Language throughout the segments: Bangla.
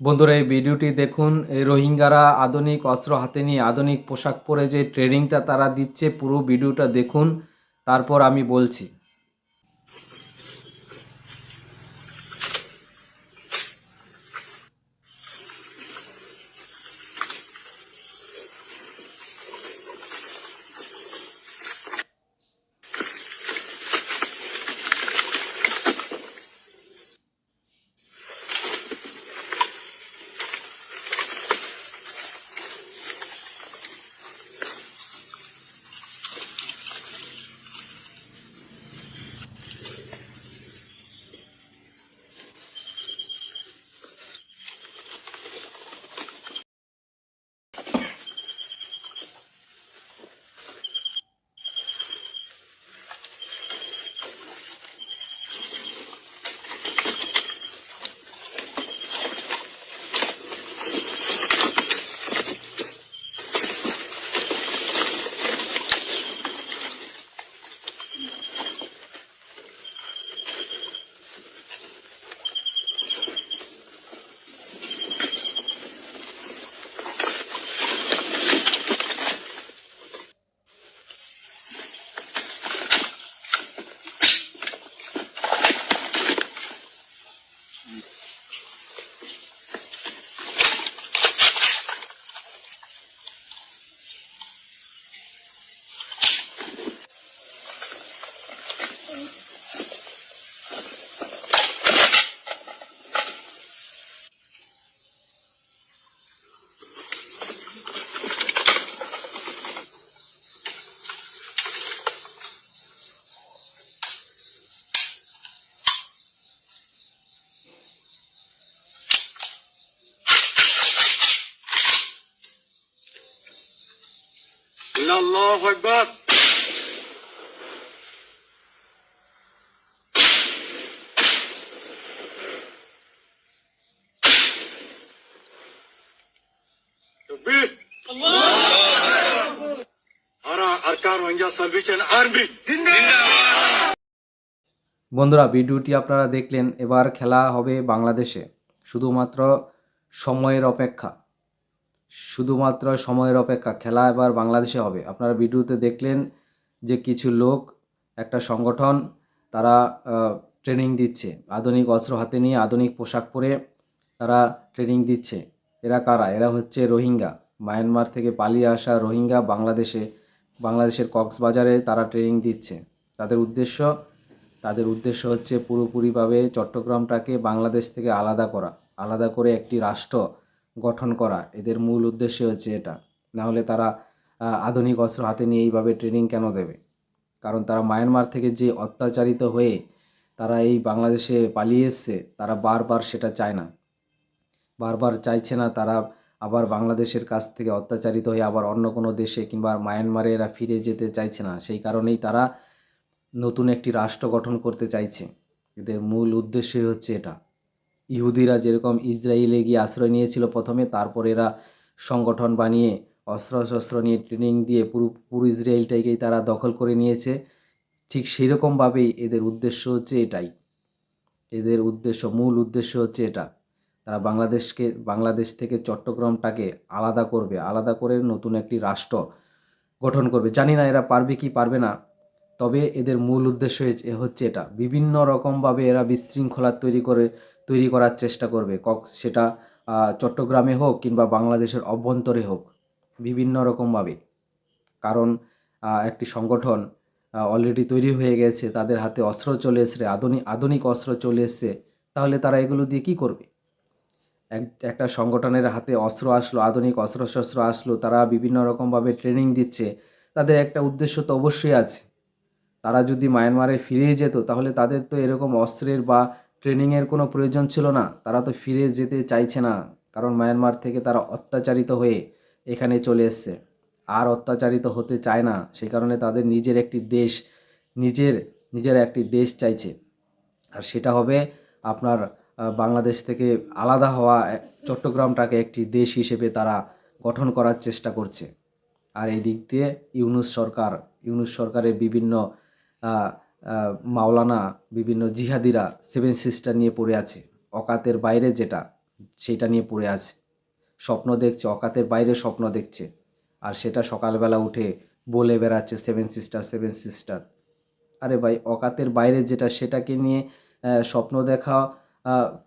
বন্ধুরা, এই ভিডিওটি দেখুন। এই রোহিঙ্গারা আধুনিক অস্ত্র হাতে নিয়ে আধুনিক পোশাক পরে যে ট্রেনিংটা তারা দিচ্ছে, পুরো ভিডিওটা দেখুন। তারপর আমি বলছি। আল্লাহু আকবার বন্ধুরা ভিডিওটি আপনারা দেখলেন এবার খেলা হবে বাংলাদেশে। শুধুমাত্র সময়ের অপেক্ষা। শুধুমাত্র সময়ের অপেক্ষা, খেলা এবার বাংলাদেশে হবে। আপনারা ভিডিওতে দেখলেন যে কিছু লোক, একটা সংগঠন, তারা ট্রেনিং দিচ্ছে। আধুনিক অস্ত্র হাতে নিয়ে আধুনিক পোশাক পরে তারা ট্রেনিং দিচ্ছে। এরা কারা? এরা হচ্ছে রোহিঙ্গা। মায়ানমার থেকে পালিয়ে আসা রোহিঙ্গা বাংলাদেশে, বাংলাদেশের কক্সবাজারে তারা ট্রেনিং দিচ্ছে। তাদের উদ্দেশ্য তাদের উদ্দেশ্য হচ্ছে পুরোপুরিভাবে চট্টগ্রামটাকে বাংলাদেশ থেকে আলাদা করা। আলাদা করে একটি রাষ্ট্র গঠন করা। এদের মূল উদ্দেশ্য হচ্ছে এটা। নাহলে তারা আধুনিক অস্ত্র হাতে নিয়ে এইভাবে ট্রেনিং কেন দেবে? কারণ তারা মায়ানমার থেকে যে অত্যাচারিত হয়ে তারা এই বাংলাদেশে পালিয়ে এসছে, তারা বারবার সেটা চায় না। বারবার চাইছে না তারা আবার বাংলাদেশের কাছ থেকে অত্যাচারিত হয়ে আবার অন্য কোনো দেশে কিংবা মায়ানমারে এরা ফিরে যেতে চাইছে না। সেই কারণেই তারা নতুন একটি রাষ্ট্র গঠন করতে চাইছে। এদের মূল উদ্দেশ্যই হচ্ছে এটা। ইহুদিরা যেরকম ইসরায়েলে গিয়ে আশ্রয় নিয়েছিল প্রথমে, তারপর এরা সংগঠন বানিয়ে অস্ত্র শস্ত্র নিয়ে ট্রেনিং দিয়ে পুরো পুরো ইসরায়েলটাকেই তারা দখল করে নিয়েছে। ঠিক সেই রকমভাবেই এদের উদ্দেশ্য হচ্ছে এটাই। এদের উদ্দেশ্য, মূল উদ্দেশ্য হচ্ছে এটা। তারা বাংলাদেশকে, বাংলাদেশ থেকে চট্টগ্রামটাকে আলাদা করবে, আলাদা করে নতুন একটি রাষ্ট্র গঠন করবে। জানি না এরা পারবে কি পারবে না, তবে এদের মূল উদ্দেশ্য হচ্ছে- হচ্ছে এটা। বিভিন্ন রকমভাবে এরা বিশৃঙ্খলা তৈরি করে তৈরি করার চেষ্টা করবে। কক্স সেটা চট্টগ্রামে হোক কিংবা বাংলাদেশের অভ্যন্তরে হোক, বিভিন্ন রকমভাবে। কারণ একটি সংগঠন অলরেডি তৈরি হয়ে গেছে, তাদের হাতে অস্ত্র চলে এসছে আধুনিক আধুনিক অস্ত্র চলে এসছে, তাহলে তারা এগুলো দিয়ে কী করবে? এক, একটা সংগঠনের হাতে অস্ত্র আসলো, আধুনিক অস্ত্র শস্ত্র আসলো, তারা বিভিন্ন রকমভাবে ট্রেনিং দিচ্ছে, তাদের একটা উদ্দেশ্য তো অবশ্যই আছে। তারা যদি মায়ানমারে ফিরে যেত, তাহলে তাদের তো এরকম অস্ত্রের বা ট্রেনিংয়ের কোনো প্রয়োজন ছিল না। তারা তো ফিরে যেতে চাইছে না, কারণ মায়ানমার থেকে তারা অত্যাচারিত হয়ে এখানে চলে এসছে। আর অত্যাচারিত হতে চায় না সেই কারণে তাদের নিজের একটি দেশ, নিজের নিজের একটি দেশ চাইছে। আর সেটা হবে আপনার বাংলাদেশ থেকে আলাদা হওয়া চট্টগ্রামটাকে একটি দেশ হিসেবে তারা গঠন করার চেষ্টা করছে। আর এই দিক দিয়ে ইউনুস সরকার, ইউনুস সরকারের বিভিন্ন মাওলানা বিভিন্ন জিহাদিরা সেভেন সিস্টার নিয়ে পড়ে আছে। অকাতের বাইরে যেটা, সেটা নিয়ে পড়ে আছে। স্বপ্ন দেখছে, অকাতের বাইরে স্বপ্ন দেখছে। আর সেটা সকালবেলা উঠে বলে বেড়াচ্ছে, সেভেন সিস্টার সেভেন সিস্টার। আরে ভাই, অকাতের বাইরে যেটা, সেটাকে নিয়ে স্বপ্ন দেখা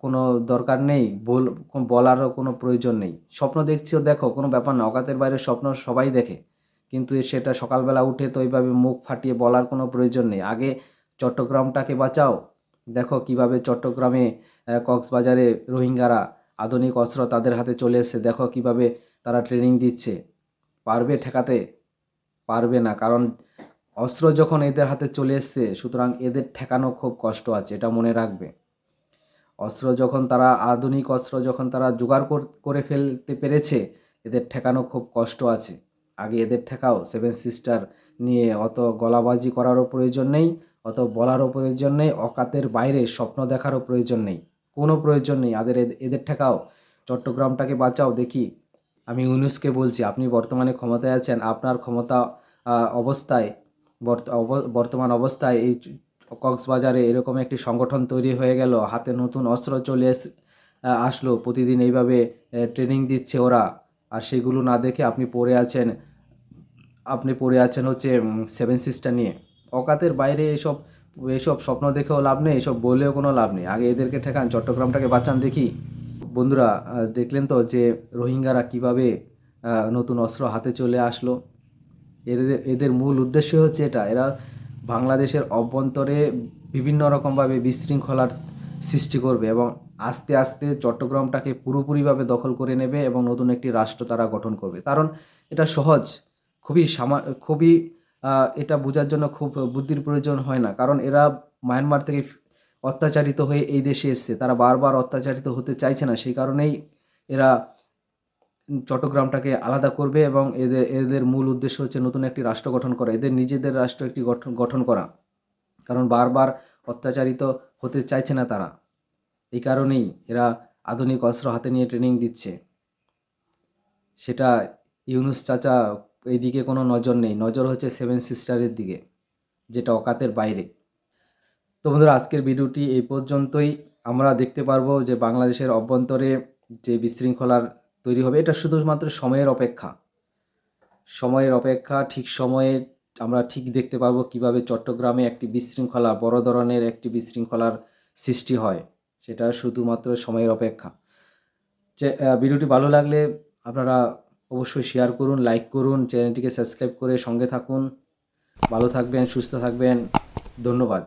কোনো দরকার নেই, বল, বলারও কোনো প্রয়োজন নেই। স্বপ্ন দেখছিও দেখো, কোনো ব্যাপার না। অকাতের বাইরে স্বপ্ন সবাই দেখে। কিন্তু সেটা সকালবেলা উঠে তো ওইভাবে মুখ ফাটিয়ে বলার কোনো প্রয়োজন নেই। আগে চট্টগ্রামটাকে বাঁচাও। দেখো কীভাবে চট্টগ্রামে কক্সবাজারে রোহিঙ্গারা আধুনিক অস্ত্র তাদের হাতে চলে এসেছে। দেখো কীভাবে তারা ট্রেনিং দিচ্ছে। পারবে ঠেকাতে? পারবে না। কারণ অস্ত্র যখন এদের হাতে চলে এসছে, সুতরাং এদের ঠেকানো খুব কষ্ট আছে, এটা মনে রাখবে। অস্ত্র যখন তারা, আধুনিক অস্ত্র যখন তারা জোগাড় করে ফেলতে পেরেছে, এদের ঠেকানো খুব কষ্ট আছে। আগে এদের ঠেকাও। সেভেন সিস্টার নিয়ে অত গলাবাজি করারও প্রয়োজন নেই, অত বলারও প্রয়োজন নেই, অকাতের বাইরে স্বপ্ন দেখারও প্রয়োজন নেই। কোনো প্রয়োজন নেই। আদের এদের ঠেকাও। চট্টগ্রামটাকে বাঁচাও। দেখি, আমি ইউনুসকে বলছি, আপনি বর্তমানে ক্ষমতায় আছেন, আপনার ক্ষমতা অবস্থায়, বর্ত- অব- বর্তমান অবস্থায় এই কক্সবাজারে এরকম একটি সংগঠন তৈরি হয়ে গেল, হাতে নতুন অস্ত্র চলে আসলো, প্রতিদিন এইভাবে ট্রেনিং দিচ্ছে ওরা। আর সেগুলো না দেখে আপনি পড়ে আছেন, আপনি পড়ে আছেন হচ্ছে সেভেন সিস্টার নিয়ে। অকাতের বাইরে এসব এসব স্বপ্ন দেখেও লাভ নেই, এসব বলেও কোনো লাভ নেই। আগে এদেরকে ঠেকান, চট্টগ্রামটাকে বাঁচান দেখি। বন্ধুরা দেখলেন তো যে রোহিঙ্গারা কীভাবে নতুন অস্ত্র হাতে চলে আসলো? এদের এদের মূল উদ্দেশ্য হচ্ছে এটা। এরা বাংলাদেশের অভ্যন্তরে বিভিন্ন রকমভাবে বিশৃঙ্খলার সৃষ্টি করবে এবং আস্তে আস্তে চট্টগ্রামটাকে পুরোপুরিভাবে দখল করে নেবে এবং নতুন একটি রাষ্ট্র তারা গঠন করবে। কারণ এটা সহজ, খুবই সামা, খুবই এটা বোঝার জন্য খুব বুদ্ধির প্রয়োজন হয় না। কারণ এরা মায়ানমার থেকে অত্যাচারিত হয়ে এই দেশে এসছে। তারা বারবার অত্যাচারিত হতে চাইছে না। সেই কারণেই এরা চট্টগ্রামটাকে আলাদা করবে এবং এদের এদের মূল উদ্দেশ্য হচ্ছে নতুন একটি রাষ্ট্র গঠন করা, এদের নিজেদের রাষ্ট্র একটি গঠন গঠন করা। কারণ বারবার অত্যাচারিত হতে চাইছে না তারা। এই কারণেই এরা আধুনিক অস্ত্র হাতে নিয়ে ট্রেনিং দিচ্ছে। সেটা ইউনুস চাচা এইদিকে কোনো নজর নেই। নজর হচ্ছে সেভেন সিস্টারের দিকে, যেটা অকাতের বাইরে। তো বন্ধুরা, আজকের ভিডিওটি এই পর্যন্তই। আমরা দেখতে পারব যে বাংলাদেশের অভ্যন্তরে যে বিশৃঙ্খলার তৈরি হবে, এটা শুধুমাত্র সময়ের অপেক্ষা। সময়ের অপেক্ষা ঠিক সময়ে আমরা ঠিক দেখতে পাব কীভাবে চট্টগ্রামে একটি বিশৃঙ্খলা, বড় ধরনের একটি বিশৃঙ্খলার সৃষ্টি হয়, সেটা শুধুমাত্র সময়ের অপেক্ষা। যে ভিডিওটি ভালো লাগলে আপনারা অবশ্যই শেয়ার করুন লাইক করুন, চ্যানেলটিকে সাবস্ক্রাইব করে সঙ্গে থাকুন। ভালো থাকবেন, সুস্থ থাকবেন। ধন্যবাদ।